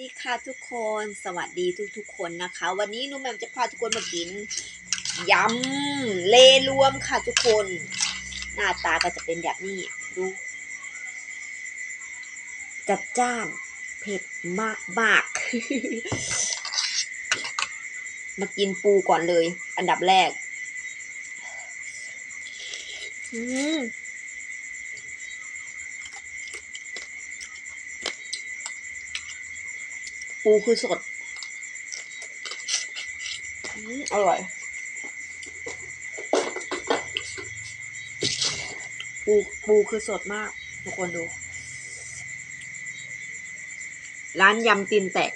ดีค่ะทุกคนสวัสดีทุกทุกๆคนนะคะ วันนี้นุ่มแมมจะพาทุกคนมากินยำเลรวมค่ะทุกคน หน้าตาก็จะเป็นแบบนี้ดูจัดจ้านเผ็ดมากมากมากินปูก่อนเลย อันดับแรก อืม ปูคือสด อร่อย ปูปูคือสดมาก ทุกคนดู ร้านยำตีนแตก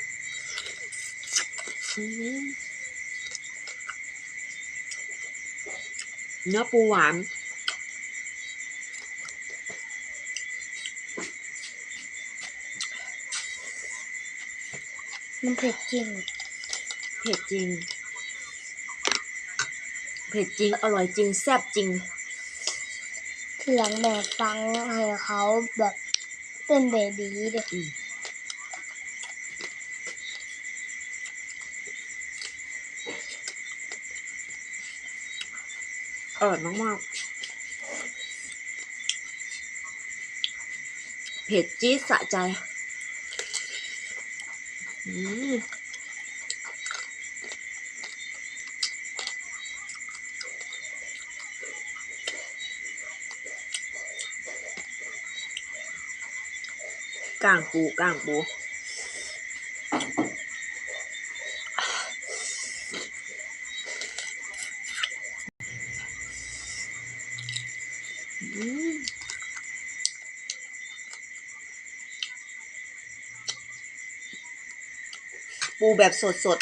เนื้อปูหวาน มันเผ็ดจริง เผ็ดจริง เผ็ดจริง อร่อยจริง แซ่บจริงทีหลังแม่ฟังให้เขาแบบเป็นเบบีเด็กอืมอร่อยมากๆ เผ็ดจี๊ดสะใจอืม ก้างปูก้างปู ปูแบบสดสด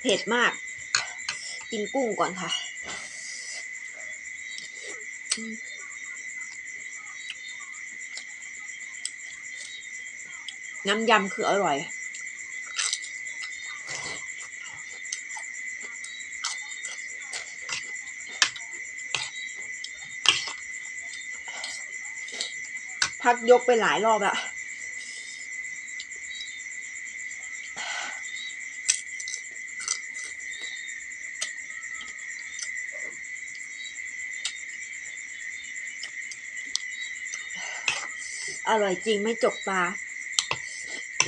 เผ็ดมาก กินกุ้งก่อนค่ะ น้ำยำคืออร่อย พักยกไปหลายรอบอะอร่อยจริงไม่จกตา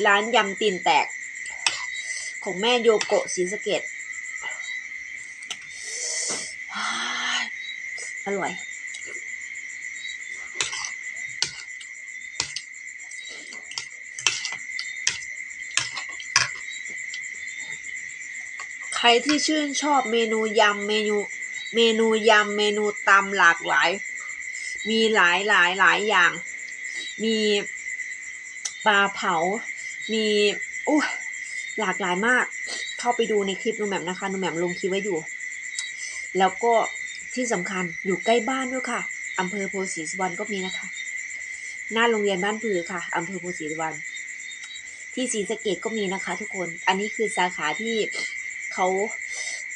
ร้านยำตีนแตก ของแม่โยโกะศรีสะเกดอร่อย รที่ชื่นชอบเมนูยำเมนูเมนูยำเมนูตำหลากหลาย มีหลายหลายหลายอย่าง มีปลาเผา มีอู้หลากหลายมาก เข้าไปดูในคลิปนูแหม่มนะคะนูแหม่มลงคลิปไว้อยู่ แล้วก็ที่สำคัญอยู่ใกล้บ้านด้วยค่ะอำเภอโพธิ์ศรีสุวรรณก็มีนะคะ หน้าโรงเรียนบ้านผือค่ะอำเภอโพธิ์ศรีสุวรรณที่ศรีสะเกดก็มีนะคะ ทุกคน อันนี้คือสาขาที่ เขา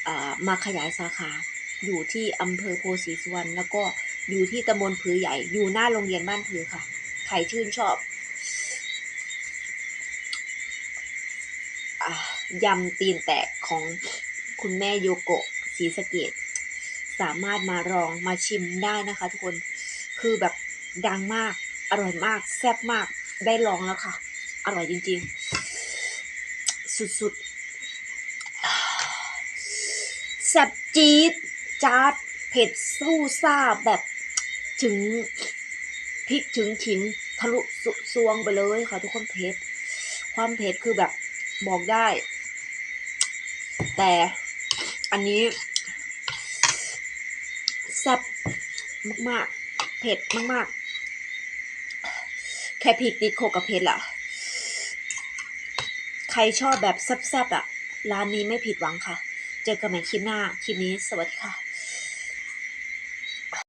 อ่อมาขยายสาขาอยู่ที่อำเภอโพธิ์ศรีสุวรรณแล้วก็อยู่ที่ตำบลผือใหญ่อยู่หน้าโรงเรียนบ้านผือค่ะใครชื่นชอบอยำตีนแตกของคุณแม่โยโกะศรีสะเกดสามารถมาลองมาชิมได้นะคะทุกคนคือแบบดังมาก อร่อยมาก แซ่บมากได้ลองแล้วค่ะ อร่อยจริงๆ สุดๆ แซบจี๊ดจ๊าดเผ็ดสู้ซ่าแบบถึงพริกถึงขิงทะลุสุซวงไปเลยค่ะทุกคนเผ็ด ความเผ็ดคือแบบบอกได้ แต่อันนี้แซ่บมากๆ เผ็ดมากๆ แค่พริกติดโคกับเผ็ดละใครชอบแบบแซ่บๆอะ ร้านนี้ไม่ผิดหวังค่ะ เจอกันใหม่คลิปหน้า คลิปนี้สวัสดีค่ะ